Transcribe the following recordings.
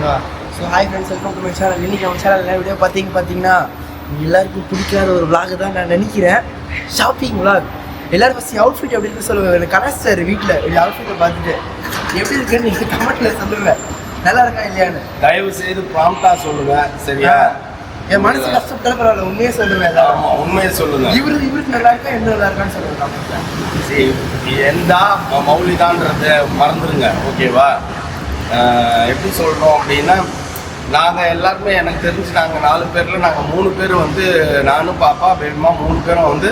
ஓகேவா so hi friends welcome to my channel இன்னைக்கு நம்ம சேனல் வீடியோ பார்த்தீங்க பார்த்தீங்கன்னா எல்லாருக்கும் பிடிக்காத ஒரு vlog தான் நான் நினைக்கிறேன். Shopping vlog. எல்லாரும் ஃபஸ்ட் அவுட்ஃபிட் எப்படி இருக்கு சொல்லுவேன் எனக்கு கலர் சார் வீட்டில் இந்த அவுட்ஃபிட்டை பார்த்துட்டு எப்படி இருக்குன்னு நீங்கள் கமெண்ட்டில் சொல்லுவேன் நல்லா இருக்கா இல்லையான்னு? தயவு செய்து ப்ராம்ப்டா சொல்லுங்க. சரியா? என் மனசு கஷ்டப்பட்டாலும் பரவாயில்ல. உண்மையே சொல்லுவேன் எல்லாரும். ஆமா உண்மையை சொல்லுங்க. இவரு இவருக்கு நல்லா இருக்கா? என்ன நல்லா இருக்கான்னு ல. சரி, எந்தா மௌலிதான்றத மறந்துருங்க. ஓகேவா? எப்படி சொல்றோம் அப்படின்னா நாங்கள் எல்லாருமே எனக்கு தெரிஞ்சு நாங்கள் நாலு பேரில் நாங்கள் மூணு பேர் வந்து நானும் பாப்பா பெரியம்மா மூணு பேரும் வந்து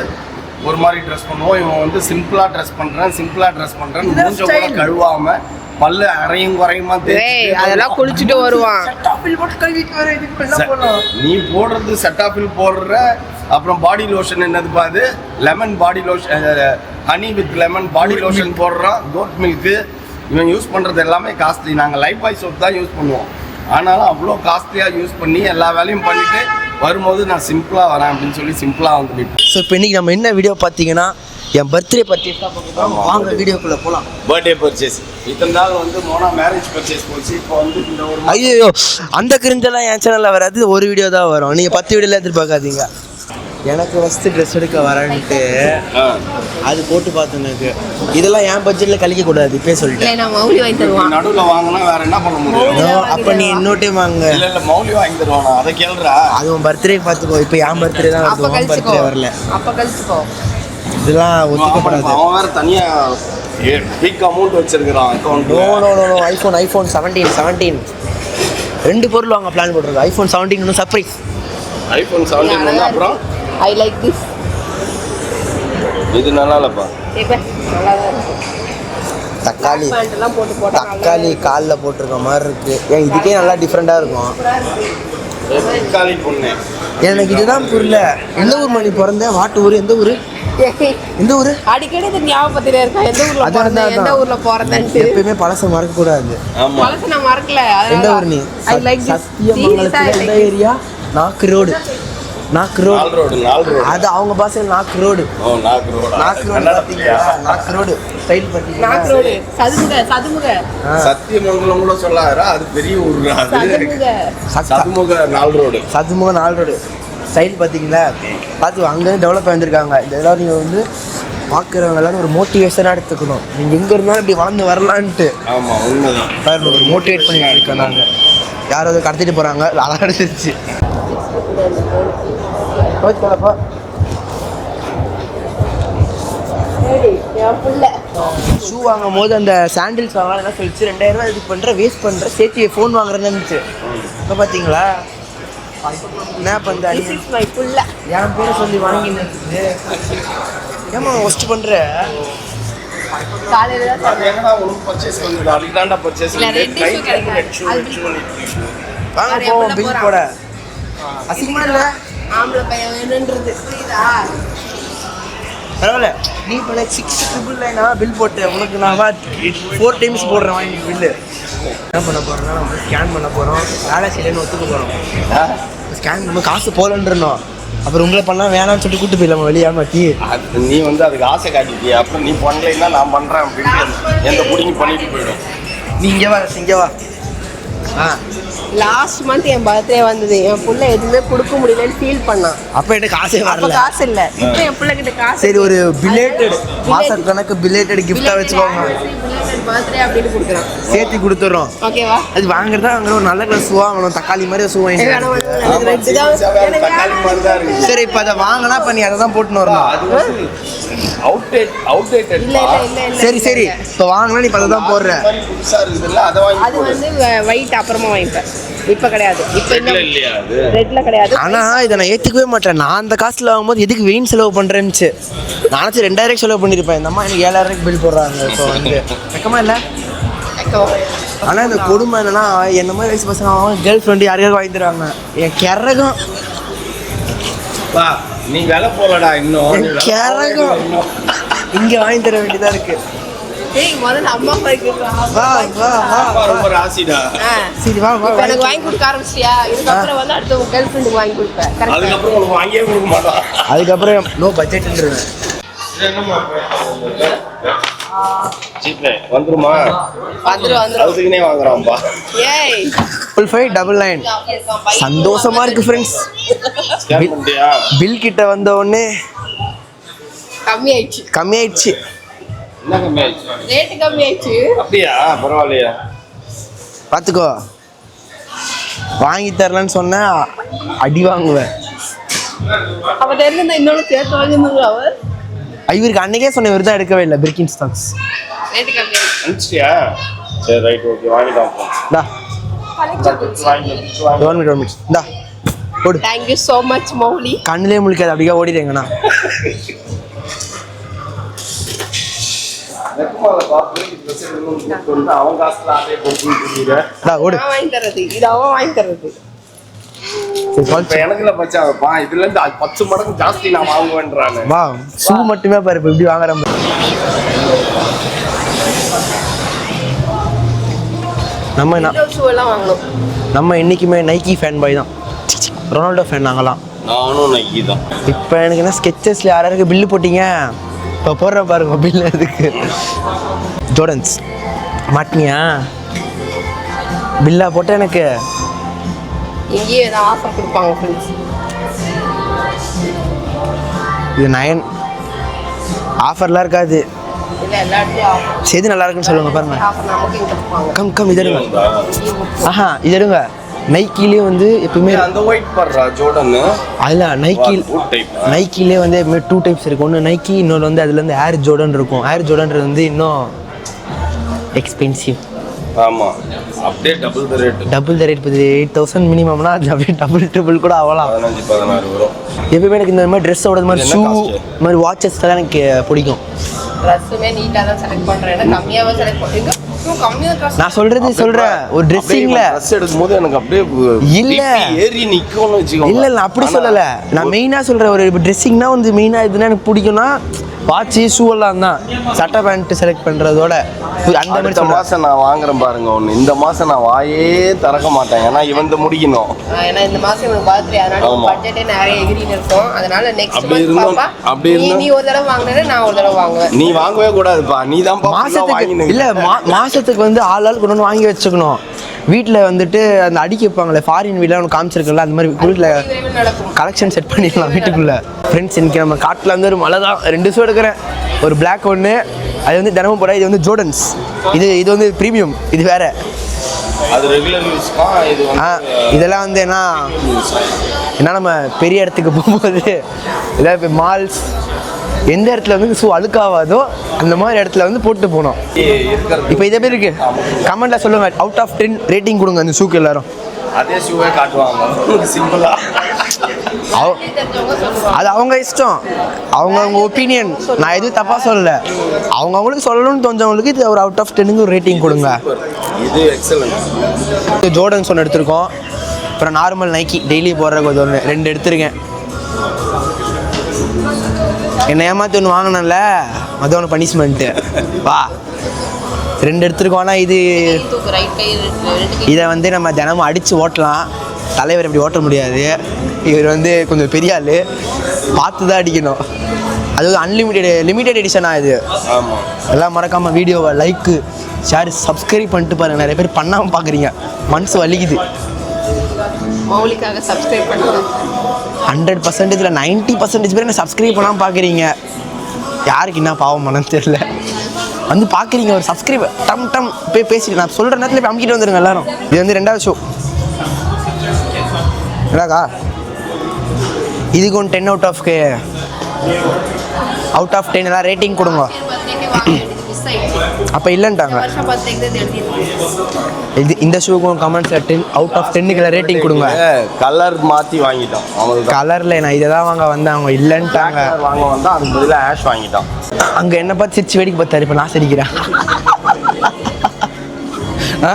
ஒரு மாதிரி ட்ரெஸ் பண்ணுவோம். இவன் வந்து சிம்பிளாக ட்ரெஸ் பண்ணுறேன் சிம்பிளாக ட்ரெஸ் பண்ணுறேன் மூஞ்ச கூட style. கழுவாம பல்லு அரையும் குறையுமா அதெல்லாம் குளிச்சுட்டு வருவான். நீ போடுறது செட்டாஃபில் போடுற அப்புறம் பாடி லோஷன் என்னது பாது lemon body lotion honey with lemon body lotion போடுறான். கோட் மில்க்கு இவன் யூஸ் பண்ணுறது எல்லாமே காஸ்ட்லி நாங்கள் லைஃப் பாய் சோப் தான் யூஸ் பண்ணுவோம். ஆனாலும் அவ்வளோ காஸ்ட்லியாக யூஸ் பண்ணி எல்லா வேலையும் பண்ணிட்டு வரும்போது நான் சிம்பிளாக வரேன் அப்படின்னு சொல்லி சிம்பிளாக வந்து ஸோ இப்போ இன்னைக்கு நம்ம என்ன வீடியோ பார்த்தீங்கன்னா என் பர்த்டே பர்ச்சேஸ் தான் பார்க்க போறோம். வாங்க வீடியோக்குள்ள போகலாம் பர்த்டே பர்ச்சேஸ் இத்தனை நாள் வந்து மோனா மேரேஜ் பர்ச்சேஸ் போச்சு. இப்போ வந்து இந்த ஒரு ஐயோ அந்த கிரிஞ்செல்லாம் என் சேனலில் வராது. ஒரு வீடியோ தான் வரும். நீங்கள் பத்து வீடியோல எதிர்பார்க்காதீங்க. எனக்கு ஃபஸ்ட்டு ட்ரெஸ் எடுக்க வரேன்ட்டு. அது போட்டு பார்த்துனுக்கு இதெல்லாம் என் பட்ஜெட்டில் கழிக்க கூடாது இப்போ சொல்லிட்டேன். இல்லை நான் மௌலி வாங்கி தருவான். நடுவில் வாங்கினா வேற என்ன பண்ண முடியும்? No, அப்போ நீ இன்னொரு டைம் வாங்க. இல்ல இல்ல மௌலி வாங்கி தருவானா. அதை கேளுடா அது உன் பர்த்டே பார்த்துக்கோ. இப்போ என் பர்த்டே தான் வருது. உன் பர்த்டே வரல. அப்ப கழிச்சுக்கோ. இதெல்லாம் ஒத்துக்கப்படாது. அவன் வேற தனியா பிக் அமௌண்ட் வச்சிருக்கிறான் account no no no no iPhone iPhone seventeen seventeen ரெண்டு பொருள் வாங்க பிளான் போட்டிருக்கோம் ஐஃபோன் செவன்டீன் இன்னும் சர்ப்ரைஸ் ஐபோன் செவன்டீன் வந்து அப்புறம்? ஐ லைக் திஸ் இது நல்லா இல்லப்பா நல்லா தான் இருக்கு. தக்காளி. தக்காளி காலில் போட்டிருக்க மாதிரி இருக்கு. ஏன் இதுக்கே நல்லா டிஃப்ரெண்ட்டாக இருக்கும். எனக்கு இதுதான் புரியல. எந்த ஊர் மணி பிறந்த வாட்டு ஊர்? எந்த ஊர். எந்த ஊர்? அடிக்கடி இது ஞாபகத்திலே இருக்கா எந்த ஊர்ல பிறந்தேன் எந்த. ஊர்ல பிறந்தேன்ட்டு எப்பயுமே பழச மறக்கக்கூடாது. ஆமா. பழசு நான் மறக்கல. எந்த ஊர் நீ? ஐ லைக் திஸ் எந்த ஏரியா? நாக்கு ரோடு. நாக்கு ரோடு அது அவங்க பாஷையில் நாக்கு ரோடு ஓ நாக்கு ரோடு நாக்கு ரோடு பார்த்தீங்களா? நாக்கு ரோடு ஸ்டைல் நாக் ரோடு சதுமுக சதுமுக. சத்தியமங்கலம் கூட சொல்லாதரா அது பெரிய ஊர் அது சதுமுக. நாலு ரோடு சதுமுக நாலு ரோடு ஸ்டைல் பார்த்தீங்களா? பார்த்து அங்கேருந்து டெவலப் ஆகிருக்காங்க இந்த இதெல்லாம் நீங்கள் வந்து பார்க்குறவங்க எல்லாரும் ஒரு மோட்டிவேஷனாக எடுத்துக்கணும். நீங்கள் எங்கே இருந்தாலும் இப்படி வளர்ந்து வரலான்ட்டு. ஆமா உண்மைதான். பாருங்க ஒரு மோட்டிவேட் பண்ணிட்டு இருக்கோம் நாங்கள் யாரோ அதை கடத்திட்டு போகிறாங்க அழகாக அடிச்சிருச்சு. புள்ள. ஷூ வாங்கும் போது அந்த சாண்டில்ஸ் வாங்கலாம் என்ன சொல்லிச்சு. ரெண்டாயிரம் ரூபாய் இது பண்ணுற வேஸ்ட் பண்ணுற சேர்த்து ஃபோன் வாங்குறேன்னு இருந்துச்சு. இப்போ பார்த்தீங்களா என்ன பண்ணுற திஸ் இஸ் மை புள்ள. என் பேரை சொல்லி வாங்கின்னு ஏமா ஒஸ்ட் பண்ணுற காலையில தான் பர்ச்சேஸ் வந்தது அதுக்கு தான்டா பர்ச்சேஸ் வாங்க போவோம் பில்? போட. அசிங்கமா இல்லை? ஆம்பளை பையன் வேணுன்றது புரியுதா? பரவாயில்ல. நீ பண்ண சிக்ஸ் ட்ரிபிள் நைனா பில் போட்டு உனக்கு நான் ஃபோர் டைம்ஸ் போடுறேன் வாங்கி பில்லு என்ன பண்ண போகிறோம்னா நம்ம ஸ்கேன் பண்ண போகிறோம் வேலை செய்யலன்னு ஒத்துக்க போகிறோம் ஸ்கேன் பண்ண காசு போகலன்றணும். அப்புறம் உங்களை பண்ணால் வேணாம்னு சொல்லிட்டு கூட்டு போயிடலாம் வெளியே மாட்டி நீ வந்து அதுக்கு ஆசை காட்டிட்டிய. அப்புறம் நீ பண்ணலைன்னா நான் பண்றேன் அப்படின்ட்டு எந்த புடிங்கி பண்ணிட்டு போயிடும். நீ இங்கே வா இங்கே வா. லாஸ்ட் மந்த் என் பர்த்டே வந்தது. என் புள்ள எதுவுமே கொடுக்க முடியலன்னு ஃபீல் பண்ணான் அப்போ எனக்கு காசே அப்ப வரல. காசு இல்ல. இப்போ என் பிள்ளை கிட்ட காசு சரி ஒரு பிலேட்டட் மாச கணக்கு பிலேட்டட் கிஃப்டாக வச்சுக்கோங்க. பர்த்டே அப்படின்னு கொடுக்குறான். சேர்த்து கொடுத்துட்றோம் ஓகேவா அது வாங்குறதா வாங்குற ஒரு நல்ல கலர் ஷூ வாங்கணும். தக்காளி மாதிரி ஷூ வாங்கி சரி இப்போ அதை வாங்கினா இப்போ நீ அதை தான் போட்டுன்னு வரணும் சரி சரி. இப்போ வாங்கினா நீ இப்போ அதை தான் போடுற. அதை வாங்கி அது போடு. வந்து ஒயிட் அப்புறமா வாங்கிப்பேன். இப்ப கிடையாது. இப்ப ரெட்ல இன்னும் இல்லையா அது? ரெட்ல கிடையாது. ஆனா இதை நான் ஏத்துக்கவே மாட்டேன். நான் அந்த காசுல வாங்கும்போது எதுக்கு வெயின் செலவு பண்றேன்னுச்சு. நானும் ரெண்டாயிரம் செலவு பண்ணிருப்பேன் இந்த அம்மா எனக்கு ஏழாயிரம் பில் போடுறாங்க. இப்போ வந்து வெக்கமா இல்ல? ஆனா இந்த கொடுமை என்னன்னா என்ன மாதிரி வயசு பசங்க கேர்ள் ஃப்ரெண்டு யாரையாவது வாங்கி தருவாங்க. என் கிறகம். வா நீ வேலை போலடா இன்னும். கிறகம். இங்க வாங்கி தர வேண்டியதா இருக்கு. முதல்ல அம்மா சரி வா வா எனக்கு வாங்கி- கொடுக்க ஆரம்பிச்சியா இதுக்கப்புறம் வந்து அடுத்த உங்க கேர்ள் ஃப்ரெண்டுக்கு வாங்கி கொடுப்பேன் கரெக்டா அதுக்கப்புறம் உனக்கு வாங்கியே கொடுக்க மாட்டான் அதுக்கப்புறம் நோ பட்ஜெட்ன்றேன் இது என்னம்மா சீப்ல வந்துருமா? அதுக்குனே வாங்குறான்பா ஏய். ஃபுல் ஃபைவ் டபுள் நைன் சந்தோஷமா இருக்கு ஃப்ரெண்ட்ஸ் பில் கிட்ட வந்த உடனே கம்மி ஆயிடுச்சு கம்மியாயிடுச்சு. என்ன கம்மி ஆயிடுச்சு ரேட்டு கம்மி ஆயிடுச்சு. அப்படியா? பரவாயில்லையா. பார்த்துக்கோ. வாங்கி தரலன்னு சொன்னா அடி வாங்குவேன். அவ தெரிஞ்ச இன்னொன்னு சேர்த்து வாங்கிருந்தது அவர். இவருக்கு அன்னைக்கே சொன்ன இவர் தான் எடுக்கவே இல்லை பிரிக்கின் ஸ்டாக்ஸ் ரேட்டு கம்மி அனுப்பிச்சிட்டியா? சரி ரைட் ஓகே வாங்கிட்டான். டா வாங்கி வாங்கி ஒன் மினிட் ஒன் மினிட் டா ஓடு தேங்க்யூ ஸோ மச் மௌலி. கண்ணிலே முழிக்காது அப்படியே ஓடிடுங்கண்ணா வாங்கி தர்றது இது அவன் வாங்கி பத்து மடங்கு ஜாஸ்தி நான் வா ஷூ மட்டுமே பாரு இப்போ இப்படி வாங்குற. நம்ம நம்ம என்றைக்குமே நைக்கி ஃபேன் பாய் தான். ரொனால்டோ ஃபேன் நாங்களாம். நானும் நைக்கி தான். இப்போ எனக்கு என்ன ஸ்கெச்சஸில் யாராருக்கு பில்லு போட்டீங்க? இப்போ போடுற பாருங்க பில்லு அதுக்கு ஜோர்டன்ஸ் மாட்டினியா? பில்லா போட்டு எனக்கு. இங்கேயே ஏதாவது ஆஃபர் கொடுப்பாங்க ஃப்ரெண்ட்ஸ் இது நயன் ஆஃபர்லாம் இருக்காது. செய்தி நல்லா இருக்குன்னு சொல்லுங்க பாருங்க. கம் கம் இது எடுங்க. இங்கேயே கொடுப்பாங்க. ஆஹா இது எடுங்க. நைக்கிலே வந்து எப்பவுமே அந்த ஒயிட் படுறா ஜோர்டன் அதில் நைக்கி நைக்கிலே வந்து எப்பவுமே டூ டைப்ஸ் இருக்கு. ஒன்று நைக்கி இன்னொன்று வந்து அதுல இருந்து ஏர் ஜோர்டன் இருக்கும். ஏர் ஜோர்டன்றது வந்து இன்னும் எக்ஸ்பென்சிவ் ஆமா. அப்படியே double the rate double the rate இப்போ எயிட் தௌசண்ட் மினிமம்னா அது அப்படியே டபுள் ட்ரிபிள் கூட ஆகலாம். பதினஞ்சு பதினாறு வரும். எப்பவுமே எனக்கு இந்த மாதிரி ட்ரெஸ்ஸோட இந்த மாதிரி ஷூ மாதிரி வாட்சஸ் தான் எனக்கு பிடிக்கும். ட்ரெஸ்ஸுமே நீட்டாக தான் செலக்ட் பண்ணுறேன் ஏன்னா கம்மியாகவே செலக்ட் ட்ரெஸ் நான் சொல்றது சொல்றேன். ஒரு ட்ரெஸ்ஸிங்ல ட்ரெஸ் எடுக்கும்போது எனக்கு அப்படியே இல்ல. BP ஏறி நிக்கும்னு வச்சுக்கோங்க இல்ல இல்ல நான் அப்படி சொல்லல. நான் மெயினா சொல்றேன் ஒரு ட்ரெஸ்ஸிங்னா வந்து மெயினா இதுனா எனக்கு பிடிக்கும்னா வாட்ச் ஷூ எல்லாம் தான். சட்டை பேண்ட் செலக்ட் பண்றதோட அந்த மாதிரி மாசம் நான் வாங்குறேன் பாருங்க ஒண்ணு. இந்த மாசம் நான் வாயே திறக்க மாட்டேன். ஏன்னா இவன் முடிக்கணும். ஏன்னா இந்த மாதம் எனக்கு பர்த்டே அதனால. பட்ஜெட்டே நிறைய எகிரின்னு இருக்கும். அதனால நெக்ஸ்ட் அப்படி இருந்தும்- பாப்பா அப்படி நீ இருந்தும்- நீ ஒரு தடவை வாங்கினா நான் ஒரு தடவை வாங்குவேன். நீ வாங்கவே கூடாதுப்பா. நீ தான் மாசத்துக்கு இல்ல மா- மாசத்துக்கு வந்து ஆள் ஆளுக்கு ஒன்று வாங்கி வச்சுக்கணும். வீட்டில் வந்துட்டு அந்த அடிக்க வைப்பாங்களே ஃபாரின் வீட்டில் ஒன்று காமிச்சிருக்கல அந்த மாதிரி வீட்டில் கலெக்ஷன் செட் பண்ணிடலாம் வீட்டுக்குள்ள. ஃப்ரெண்ட்ஸ் இன்னைக்கு நம்ம காட்டில் வந்து ஒரு மழை தான். ரெண்டு ஷூ எடுக்கிறேன். ஒரு Black ஒன்று அது வந்து தினமும் போட இது வந்து ஜோர்டன்ஸ் இது இது வந்து ப்ரீமியம் இது வேற. அது ரெகுலர் இது இதெல்லாம் வந்து என்ன ஏன்னா நம்ம பெரிய இடத்துக்கு போகும்போது இப்போ மால்ஸ் எந்த இடத்துல வந்து ஷூ அழுக்காவாதோ அந்த மாதிரி இடத்துல வந்து போட்டு போனோம். இப்போ இதே பேர் இருக்கு? கமெண்ட்ல சொல்லுங்க. அவுட் ஆஃப் டென் ரேட்டிங் கொடுங்க அந்த ஷூக்கு எல்லாரும். அதே ஷூவே காட்டுவாங்க. சிம்பிளா அது அவங்க இஷ்டம். அவங்க அவங்க ஒப்பீனியன் நான் எதுவும் தப்பாக சொல்லல. அவங்க அவங்களுக்கு சொல்லணும்னு தோன்றவங்களுக்கு இது ஒரு அவுட் ஆஃப் டென்னுக்கு ஒரு ரேட்டிங் கொடுங்க. இது எக்ஸலன்ட் ஜோர்டன்ஸ் ஒன்று எடுத்திருக்கோம். அப்புறம் நார்மல் நைக்கி டெய்லி போடுறதுக்கு ஒன்று ரெண்டு எடுத்திருக்கேன். என்னை ஏமாத்தி ஒன்று வாங்கினேன்ல? அது ஒன்று பனிஷ்மெண்ட்டு வா. ரெண்டு எடுத்திருக்கோம். ஆனால் இது இதை வந்து நம்ம தினமும் அடித்து ஓட்டலாம். தலைவர் இப்படி ஓட்ட முடியாது. இவர் வந்து கொஞ்சம் பெரிய ஆள். பார்த்து தான் அடிக்கணும். அது வந்து அன்லிமிட்டெட் லிமிட்டெட் எடிஷனா இது. எல்லாம் மறக்காமல் வீடியோவை லைக்கு ஷேர் சப்ஸ்கிரைப் பண்ணிட்டு பாருங்கள் நிறைய பேர் பண்ணாமல் பார்க்குறீங்க மனசு வலிக்குது. மௌலிக்காக சப்ஸ்கிரைப் பண்ணுங்க ஹண்ட்ரட் பர்சன்டேஜில் நைன்ட்டி பர்சன்டேஜ் பேர் என்ன சப்ஸ்கிரைப் பண்ணாமல் பார்க்குறீங்க யாருக்கு என்ன பாவம் மனம் தெரியல. வந்து பார்க்குறீங்க ஒரு சப்ஸ்கிரைப் டம் டம் போய் பேசிட்டு நான் சொல்கிற நேரத்தில் போய் அமுக்கிட்டு வந்துருங்க எல்லாரும். இது வந்து ரெண்டாவது ஷோ என்னக்கா? இதுக்கு ஒன்று டென் அவுட் ஆஃப்க்கு அவுட் ஆஃப் டென் எல்லாம் ரேட்டிங் கொடுங்க. அப்போ இல்லைன்ட்டாங்க. இது இந்த ஷூக்கும் கமெண்ட்ஸில் டென் அவுட் ஆஃப் டென்னுக்கு ரேட்டிங் கொடுங்க. கலர் மாத்தி வாங்கிட்டான் அவனுக்கு கலரில் நான் இதை தான் வாங்க வந்தேன் அவங்க இல்லைன்ட்டாங்க. வாங்க வந்தா அதுக்கு பதிலா ஆஷ் வாங்கிட்டான் அங்கே என்ன பார்த்து சிரிச்சு வேடிக்கை பார்த்தாரு இப்போ நான் சிரிக்கிறேன். ஆ?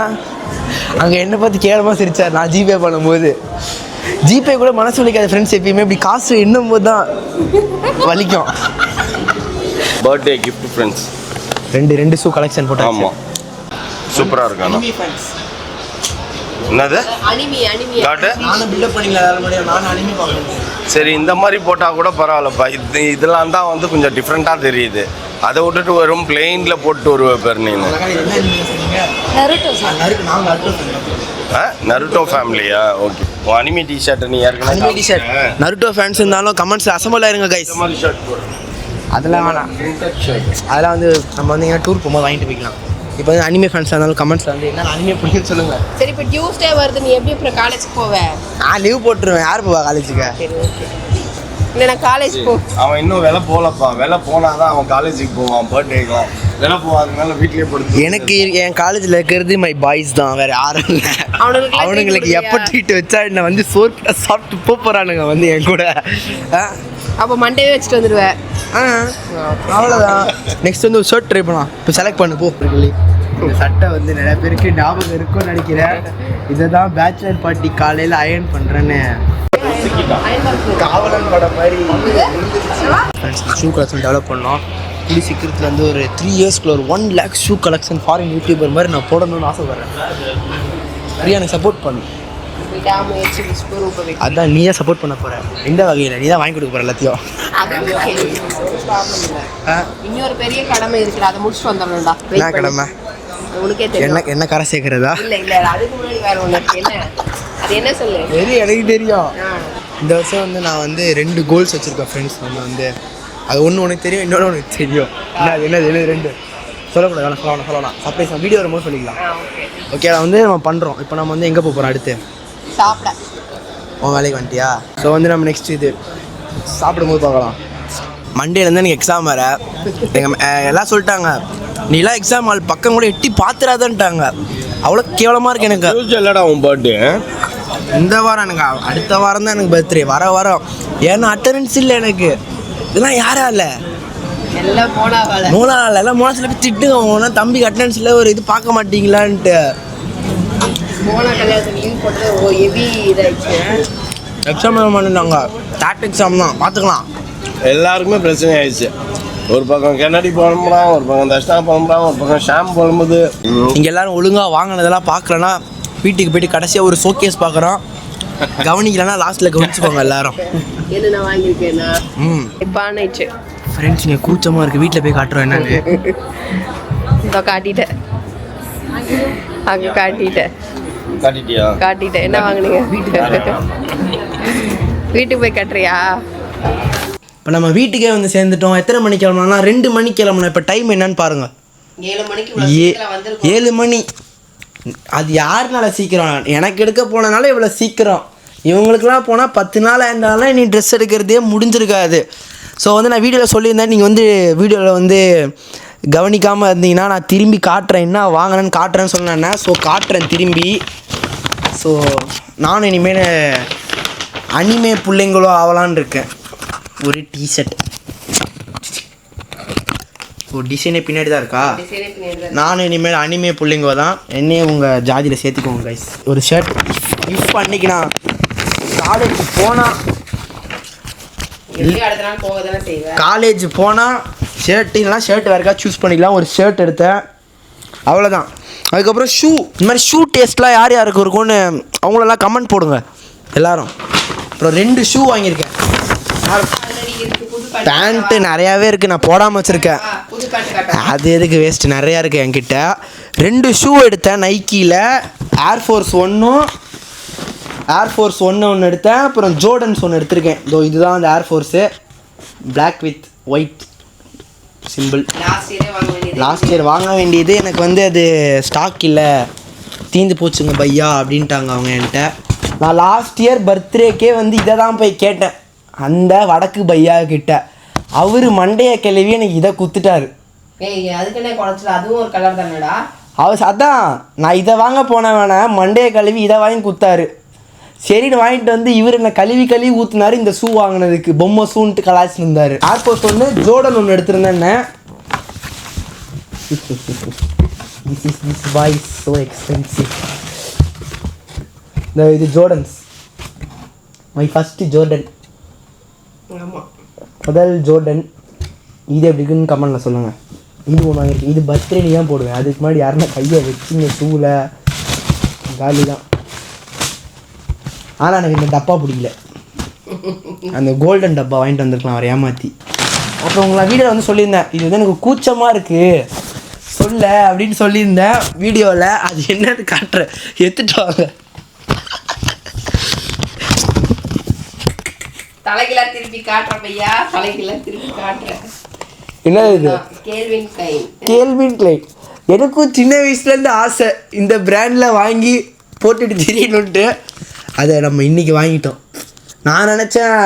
அங்கே என்ன பார்த்து கேவலமாக சிரிச்சார் நான் ஜிபே பண்ணும்போது. ஜிபே கூட மனசு வலிக்காத ஃப்ரெண்ட்ஸ் எப்பயுமே இப்படி காசு எண்ணும் போது தான் வலிக்கும். பர்த்டே கிஃப்ட் ஃப்ரெண்ட்ஸ் ரெண்டு ரெண்டு ஷூ கலெக்ஷன் போட்டாச்சு. ஆமா. சூப்பரா இருக்கானா என்னது? அனிமி அனிமி காட்டு? சரி இந்த மாதிரி போட்டால் கூட பரவாயில்லப்பா. இது இதெல்லாம் தான் வந்து கொஞ்சம் டிஃப்ரெண்ட்டாக தெரியுது. அதை விட்டுட்டு வெறும் பிளெயினில் போட்டு வருவ பேர் நீங்க நருட்டோ ஃபேமிலியா ஓகே உன் அனிமி டிஷர்ட்டை நீ அனிமே ஏற்கனவே டிஷர்ட் நருட்டோ ஃபேன்ஸ் இருந்தாலும் கமெண்ட்ஸ் அசம்பிள் ஆயிருங்க கைஸ் அதெல்லாம் வேணாம். அதெல்லாம் வந்து நம்ம வந்து எங்கன்னா டூர் போகும்போது வாங்கிட்டு போய்க்கலாம். இப்போ வந்து அனிமே ஃபேன்ஸ் இருந்தாலும் கமெண்ட்ஸில் வந்து என்ன அனிமே பிடிக்குன்னு சொல்லுங்க. சரி இப்போ டியூஸ்டே வருது நீ எப்படி அப்புறம் காலேஜ் போவ? நான் லீவ் போட்டுருவேன். யார் போவா காலேஜுக்கு இல்லை நான் காலேஜ் போ. அவன் இன்னும் விலை போகலப்பா விலை போனாதான் அவன் காலேஜுக்கு போவான். பர்த்டேக்கெலாம் விலை போகாதனால வீட்லயே படுத்து எனக்கு என் காலேஜில் இருக்கிறது மை பாய்ஸ் தான். வேற யாரும் இல்லை. அவனுங்களுக்கு எப்போ? ட்ரீட் வச்சா என்ன வந்து சோறு சாப்பிட்டு போப் போறானுங்க வந்து என் கூட. ஆ? அப்போ மண்டேவே வச்சுட்டு வந்துடுவேன் ஆ. அவ்வளோதான் நெக்ஸ்ட் வந்து ஒரு ஷர்ட் ட்ரை பண்ணலாம். இப்போ செலக்ட் பண்ணு போ. இந்த சட்டை வந்து நிறைய பேருக்கு ஞாபகம் இருக்கும்னு நினைக்கிறேன். இதை தான் பேச்சுலர் பார்ட்டி காலையில் அயர்ன் பண்ணுறேன்னு காவலன் படம் மாதிரி ஷூ கலெக்ஷன் டெவலப் பண்ணோம். கூடி சீக்கிரத்தில் வந்து ஒரு த்ரீ இயர்ஸ்க்குள்ள ஒரு one lakh shoe collection foreign YouTuber மாதிரி நான் போடணும்னு ஆசைப்படுறேன். ஃப்ரீயாக எனக்கு சப்போர்ட் பண்ணு. விடாமுயற்சி விஸ்வரூப அதான் நீயே சப்போர்ட் பண்ண போற. எந்த வகையில் நீ தான் வாங்கி கொடுக்க போற எல்லாத்தையும். இன்னொரு பெரிய கடமை இருக்குது அதை முடிச்சுட்டு வந்துடணும்டா என்ன. கடமை? உனக்கே என்ன தெரியும். என்ன கரை சேர்க்கறதா? இல்ல இல்ல அதுக்கு முன்னாடி வேற ஒண்ணு இருக்கு. என்ன? அது என்ன சொல்லு? சரி எனக்கு தெரியும். இந்த வருஷம் வந்து நான் வந்து ரெண்டு கோல்ஸ் வச்சிருக்கேன் ஃப்ரெண்ட்ஸ் நம்ம வந்து அது ஒன்று உனக்கு தெரியும் இன்னொன்று உனக்கு தெரியும். என்ன அது என்னது என்னது ரெண்டு? சொல்லக்கூடாது வேணாம் சொல்லலாம் சொல்லலாம் சர்ப்ரைஸ் வீடியோ வரும்போது சொல்லிக்கலாம். ஓகே அதை வந்து நம்ம பண்ணுறோம் இப்போ நம்ம வந்து எங்கே போக போகிறோம் அடுத்து? சாப்பிட. உன் வேலைக்கு வந்துட்டியா? ஸோ வந்து நம்ம நெக்ஸ்ட் இது சாப்பிடும்போது பார்க்கலாம். மண்டேலேருந்து எனக்கு எக்ஸாம் வேறு. எங்கள் எல்லாம் சொல்லிட்டாங்க. நீலாம் எக்ஸாம் ஹால் பக்கம் கூட எட்டி பார்த்துறாதன்ட்டாங்க அவ்வளோ கேவலமாக இருக்கு எனக்கு. இல்லடா உன் பர்த்டே இந்த வாரம் எனக்கு அடுத்த வாரம் தான் எனக்கு பர்த்டே வர வாரம். ஏன்னா அட்டண்டன்ஸ் இல்லை எனக்கு. இதெல்லாம் யாரா இல்லை? எல்லாம் போனா வேலை மூணா நாள் எல்லாம் மூணா சில பேர் திட்டுங்க. தம்பிக்கு அட்டண்டன்ஸ் இல்லை. ஒரு இது பார்க்க மாட்டீங்களான்ட்டு. போன கல்யாணத்துக்கு லீவ் போட்டது ஓ ஹெவி இதாயிடுச்சு. எக்ஸாம் மாட்டேன்னாங்க டாட் எக்ஸாம் தான். பார்த்துக்கலாம் எல்லாருக்குமே பிரச்சனை ஆயிடுச்சு. ஒரு பக்கம் கென்னடி புலம்புறான் ஒரு பக்கம் தஷ்டா புலம்புறான் ஒரு பக்கம் ஷாம் புலம்புது இங்கே எல்லாரும் ஒழுங்காக வாங்கினதெல்லாம் பார்க்கலன்னா வீட்டுக்கு போயிட்டு கடைசியாக ஒரு ஷோகேஸ் பார்க்குறோம். கவனிக்கலன்னா லாஸ்ட்டில் கவனிச்சுக்கோங்க எல்லாரும். வாங்கியிருக்கேன்னா? ம். இப்போ ஆனிச்சு ஃப்ரெண்ட்ஸ் நீங்கள் கூச்சமாக இருக்குது வீட்டில் போய் காட்டுறோம் என்னன்னு. இதோ காட்டிட்டேன். அங்கே காட்டிட்டேன். காட்டிட்டியா? காட்டிட்டேன். என்ன வாங்குனீங்க? வீட்டுக்கு போய் கட்டுறியா? இப்போ நம்ம வீட்டுக்கே வந்து சேர்ந்துட்டோம். எத்தனை மணிக்கு கிளம்புனா ரெண்டு மணிக்கு கிளம்பணும். இப்போ டைம் என்னன்னு பாருங்கள் ஏழு மணிக்கு ஏ ஏழு மணி. அது யாருனால சீக்கிரம்? எனக்கு எடுக்க போனனால இவ்வளோ சீக்கிரம். இவங்களுக்குலாம் போனால் பத்து நாள் ஆயிருந்தாலும் நீ ட்ரெஸ் எடுக்கிறதே முடிஞ்சிருக்காது. ஸோ வந்து நான் வீடியோவில் சொல்லியிருந்தேன். நீங்கள் வந்து வீடியோவில் வந்து கவனிக்காமல் இருந்தீங்கன்னா நான் திரும்பி காட்டுறேன். என்ன வாங்கினேன்னு காட்டுறேன்னு சொன்னேன் ஸோ காட்டுறேன் திரும்பி. ஸோ நானும் இனிமேல் அனிமே பிள்ளைங்களோ ஆகலான்னு இருக்கேன். ஒரு டிஷர்ட் ஓ டிசைனே பின்னாடி தான் இருக்கா? நானும் இனிமேல் அனிமே பிள்ளைங்க தான். என்னையே உங்கள் ஜாதியில் சேர்த்துக்கோங்க கைஸ் ஒரு ஷர்ட் இப்போ அன்னைக்கு நான் காலேஜ் போனால் காலேஜ் போனால் ஷர்ட் ஷர்ட் வேறுக்கா சூஸ் பண்ணிக்கலாம். ஒரு ஷர்ட் எடுத்தேன். அவ்வளோதான் அதுக்கப்புறம் ஷூ இந்த மாதிரி ஷூ டேஸ்ட்லாம் யார் யாருக்கு இருக்கும்னு அவங்களெல்லாம் கமெண்ட் போடுங்க. எல்லாரும். அப்புறம் ரெண்டு ஷூ வாங்கியிருக்கேன். பேண்ட்டு நிறையாவே இருக்குது நான் போடாமல் வச்சுருக்கேன். அது எதுக்கு வேஸ்ட் நிறையா இருக்குது என்கிட்ட. ரெண்டு ஷூ எடுத்தேன். நைக்கியில் ஏர்ஃபோர்ஸ் ஒன்றும் ஏர்ஃபோர்ஸ் ஒன்று ஒன்று எடுத்தேன். அப்புறம் ஜோர்டன்ஸ் ஒன்று எடுத்திருக்கேன். இதோ இதுதான் அந்த Air Force black with white simple last இயரே வாங்க வேண்டியது. எனக்கு வந்து அது ஸ்டாக் இல்லை. தீந்து போச்சுங்க பையா அப்படின்ட்டாங்க அவங்க என்கிட்ட. நான் லாஸ்ட் இயர் பர்த்டேக்கே வந்து இதை தான் போய் கேட்டேன். அந்த வடக்கு பையா கிட்ட. அவர் மண்டைய கிளவி எனக்கு இதை குத்துட்டாரு. அவர் அதான் நான் இதை வாங்க போனேன் வேணாம் மண்டைய கழுவி இதை வாங்கி குத்தாரு. சரின்னு வாங்கிட்டு வந்து இவர் என்ன கழுவி கழுவி ஊத்துனாரு இந்த ஷூ வாங்கினதுக்கு. பொம்மை ஷூன்ட்டு கலாச்சிட்டு இருந்தாரு. ஏர்போர்ட் ஒன்று ஜோர்டன் ஒன்று எடுத்திருந்தேன் this is this boy so expensive இந்த இது ஜோர்டன்ஸ் மை ஃபஸ்ட்டு ஜோர்டன் முதல் ஜோர்டன் இது எப்படி இருக்குன்னு கமெண்டில் சொல்லுங்கள் இது ஒன்று வாங்கியிருக்கு இது பர்த்டே தான் போடுவேன்? அதுக்கு முன்னாடி யாருன்னா கையை வச்சுங்க ஷூவில் காலி தான் ஆனால் எனக்கு இந்த டப்பா பிடிக்கல. அந்த கோல்டன் டப்பா வாங்கிட்டு வந்திருக்கலாம் அவர் ஏமாற்றி அப்புறம் உங்களை வீடியோவில் வந்து சொல்லியிருந்தேன் இது வந்து எனக்கு கூச்சமாக இருக்குது சொல்ல அப்படின்னு சொல்லியிருந்தேன் வீடியோவில் அது என்னன்னு காட்டுறேன். எடுத்துட்டு வாங்க. தலைகிலா திருப்பி காட்டுற பையா. தலைகிலா திருப்பி காட்டுறேன். என்ன இது? கேள்வின் கை கேள்வின் கிளை எனக்கும் சின்ன வயசுலேருந்து ஆசை. இந்த பிராண்டில் வாங்கி போட்டுட்டு தெரியணுன்ட்டு அதை நம்ம இன்னைக்கு வாங்கிட்டோம். நான் நினச்சேன்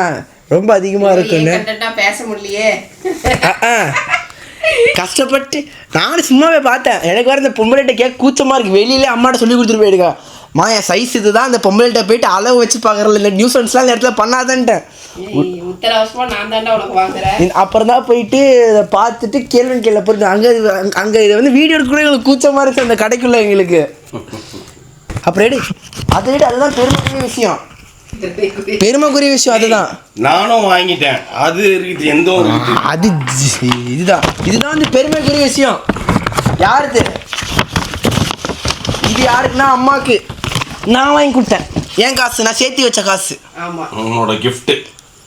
ரொம்ப அதிகமாக இருக்குன்னு. பேச முடியலையே. கஷ்டப்பட்டு நானும் சும்மாவே பார்த்தேன். எனக்கு வர இந்த பொம்பளைட்ட கேட்க கூச்சமாக இருக்குது வெளியிலே அம்மாட்ட சொல்லி கொடுத்துட்டு போயிருக்கா மா என் சைஸ் இதுதான். இந்த பொம்பளைட்ட போயிட்டு அளவு வச்சு பார்க்குறல இல்லை. நியூசன்ஸ்லாம் இந்த இடத்துல பண்ணாதன்ட்டேன். அப்புறம் தான் போயிட்டு இதை பார்த்துட்டு கேள்வி கேள்வி புரிஞ்சு அங்கே அங்கே இதை வந்து வீடியோ எடுக்க கூட எங்களுக்கு கூச்சமாக இருந்துச்சு அந்த கடைக்குள்ள எங்களுக்கு. அப்புறம் எடு அதை விட அதுதான் பெருமைக்குரிய விஷயம். பெருமைக்குரிய விஷயம் அதுதான். நானும் வாங்கிட்டேன். அது இருக்குது எந்த ஒரு அது இதுதான். இதுதான் வந்து பெருமைக்குரிய விஷயம். யாருது இது யாருக்குன்னா அம்மாவுக்கு நான் வாங்கி கொடுத்தேன். என் காசு நான் சேர்த்து வச்ச காசு. ஆமா. உன்னோட gift.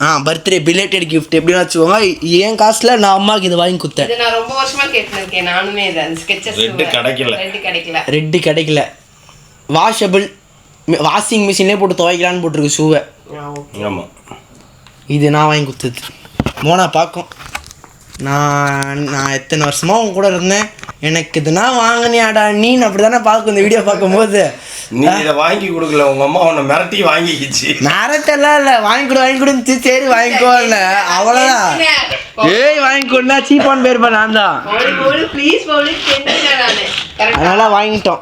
Ah birthday belated gift எப்படின்னு வச்சுக்கோங்க. என் காசில் நான் அம்மாவுக்கு இது வாங்கி கொடுத்தேன். இது நான் ரொம்ப வருஷமா கேட்டுன்னு இருக்கேன். நானுமே இது கிடைக்கல. ரெட் கிடைக்கல. ரெட்டு கிடைக்கல. வாஷபிள் வாஷிங் மிஷின்லேயே போட்டு துவைக்கலான்னு போட்டிருக்கு ஷூவை ஆ, okay. ஆமா. இது நான் வாங்கி கொடுத்தது. மோனா பார்க்கும் நான் நான் எத்தனை வருஷமா உன் கூட இருந்தேன். எனக்கு இதுனா வாங்கினியாடா நீன்னு அப்படி தானே பார்க்கும் இந்த வீடியோ பார்க்கும்போது. நீ இதை வாங்கி கொடுக்கல உங்க அம்மா உன்னை மிரட்டி வாங்கிக்கிச்சு. மிரட்டெல்லாம் இல்லை வாங்கி கொடு வாங்கி கொடுத்து சரி வாங்கிக்கோல அவ்வளோதான் ஏய் வாங்கிக்கோன்னா சீப்பான் பேர் நான். தான்? அதனால் வாங்கிட்டோம்.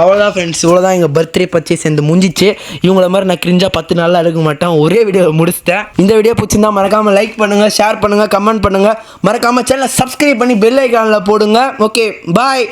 அவ்வளோதான் ஃப்ரெண்ட்ஸ் இவ்வளோதான் எங்கள் பர்த்டே பர்ச்சேஸ் இந்த முடிஞ்சிச்சு. இவங்கள மாதிரி நான் கிரிஞ்சா பத்து நாளில் எடுக்க மாட்டேன். ஒரே வீடியோ முடிச்சிட்டேன். இந்த வீடியோ பிடிச்சிருந்தா மறக்காமல் லைக் பண்ணுங்கள் ஷேர் பண்ணுங்கள் கமெண்ட் பண்ணுங்கள் மறக்காமல் சேனலை சப்ஸ்கிரைப் பண்ணி பெல் ஐக்கானில் போடுங்க. Okay bye